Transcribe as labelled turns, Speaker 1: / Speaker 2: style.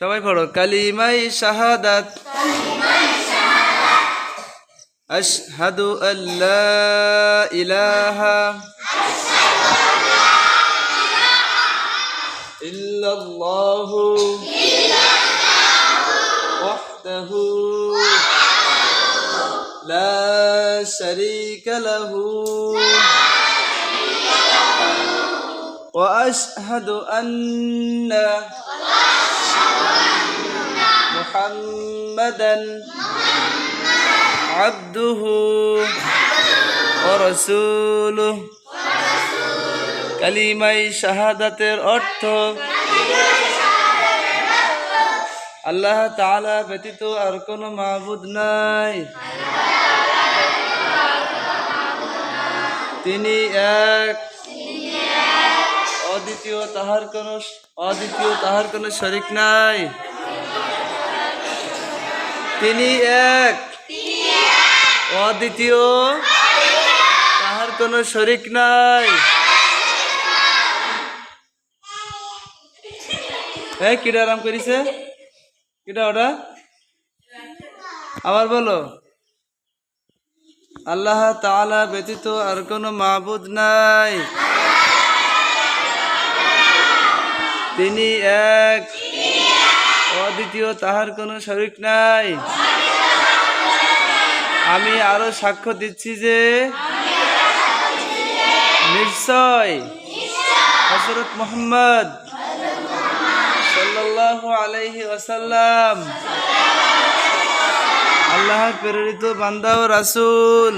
Speaker 1: সবাই পড়ো কালিমাই শাহাদাত আশহাদু আল্লা ইলাহা ইল্লাল্লাহু ওয়াহদাহু লা শারীকা লাহু وأشهد أن محمدا عبده ورسوله কালিমাই শাহাদাতের অর্থ আল্লাহ তাআলা ব্যতীত আর কোনো মাবুদ নাই তিনি এক অদ্বিতীয় তাহার কোন অদ্বিতীয় তাহার কোনো শরিক নাই। তিনি এক। অদ্বিতীয় তাহার কোনো শরিক নাই। হ্যাঁ কিটা আরাম করিছে? কিটা ওটা? আবার বলো। আল্লাহ তাআলা ব্যতীত আর কোনো মাবুদ নাই। তিনি এক। অদ্বিতীয় তাহার কোনো শরিক নাই। আমি আরও সাক্ষ্য দিচ্ছি যে নিশ্চয় হজরত মোহাম্মদ আলাইহি ওয়াসাল্লাম আল্লাহর প্রেরিত বান্দা ও রাসূল।